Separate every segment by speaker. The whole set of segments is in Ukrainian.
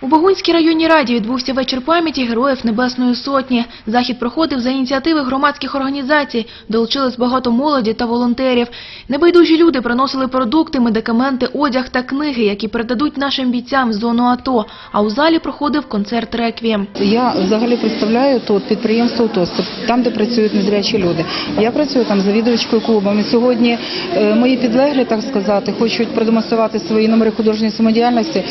Speaker 1: У Богунській районній раді відбувся вечір пам'яті Героїв Небесної Сотні. Захід проходив за ініціативи громадських організацій, долучилось багато молоді та волонтерів. Небайдужі люди приносили продукти, медикаменти, одяг та книги, які передадуть нашим бійцям в зону АТО. А у залі проходив концерт «Реквієм».
Speaker 2: Я взагалі представляю тут підприємство ТОС, там, де працюють незрячі люди. Я працюю там завідувачкою клубом. І сьогодні е, мої підлеглі, так сказати, хочуть продемонструвати свої номери художньої самодіяльності.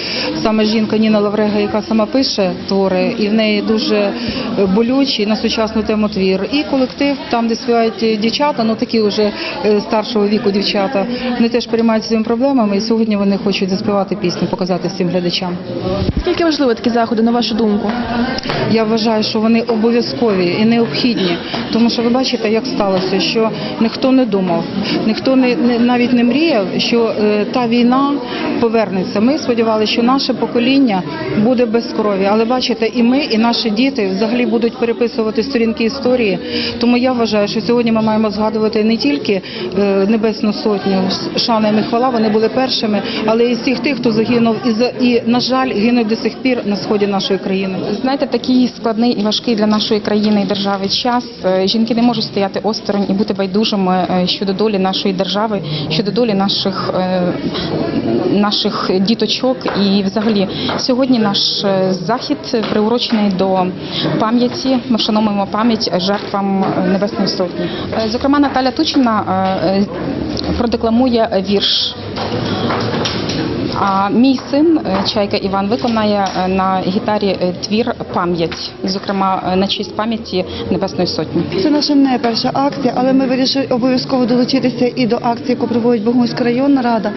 Speaker 2: Саме жінка Ніна Лаврега, яка сама пише твори, і в неї дуже болючий на сучасну тему твір. І колектив, там, де співають дівчата, ну такі вже е, старшого віку дівчата, вони теж переймаються своїми проблемами. І сьогодні вони хочуть заспівати пісню, показати всім глядачам.
Speaker 1: Скільки важливі такі заходи, на вашу думку?
Speaker 2: Я вважаю, що вони обов'язкові і необхідні, тому що ви бачите, як сталося, що ніхто не думав, ніхто не, не навіть не мріяв, що е, та війна повернеться. Ми сподівалися, що наше покоління буде без крові, але бачите, і ми, і наші діти взагалі будуть переписувати сторінки історії. Тому я вважаю, що сьогодні ми маємо згадувати не тільки е, Небесну Сотню, шана і хвала, вони були першими, але і всіх тих, хто загинув і і на жаль гинуть до сих пір на сході нашої країни.
Speaker 3: Знаєте, такий складний і важкий для нашої країни і держави час. Е, Жінки не можуть стояти осторонь і бути байдужими е, щодо долі нашої держави, щодо долі наших, наших діточок. І взагалі сьогодні наш е, захід приурочений до пам'яті. Ми вшановуємо пам'ять жертвам е, Небесної Сотні. Е, Зокрема, Наталя Тучина продекламує вірш. А мій син е, Чайка Іван виконає е, на гітарі е, твір пам'ять, зокрема на честь пам'яті Небесної Сотні.
Speaker 4: Це наша не перша акція, але ми вирішили обов'язково долучитися і до акції, яку проводить Богунська районна рада.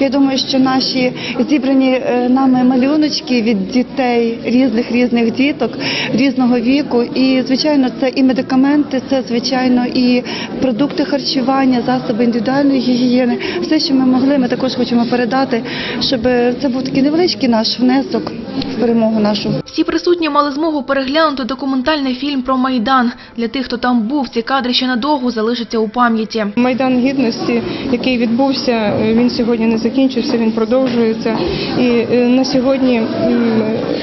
Speaker 4: Я думаю, що наші зібрані нами малюночки від дітей різних різних діток різного віку. І звичайно, це і медикаменти, це звичайно і продукти харчування, засоби індивідуальної гігієни. Все, що ми могли, ми також хочемо передати, щоб це був такий невеличкий наш внесок в перемогу нашу.
Speaker 1: Всі присутні мали змогу переглянути документальний фільм про Майдан. Для тих, хто там був, ці кадри ще надовго залишаться у пам'яті.
Speaker 5: Майдан гідності, який відбувся, е, він сьогодні не закінчився, він продовжується. І е, на сьогодні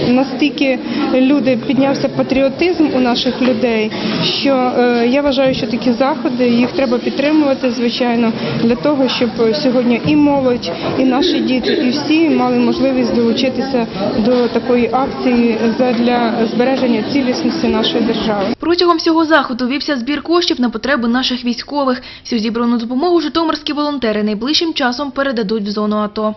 Speaker 5: настільки люди піднявся патріотизм у наших людей, що е, я вважаю, що такі заходи їх треба підтримувати, звичайно, для того, щоб сьогодні і молодь, і наші діти, і всі мали можливість долучитися такої акції для збереження цілісності нашої держави.
Speaker 1: Протягом всього заходу вівся збір коштів на потреби наших військових. Всю зібрану допомогу житомирські волонтери найближчим часом передадуть в зону АТО.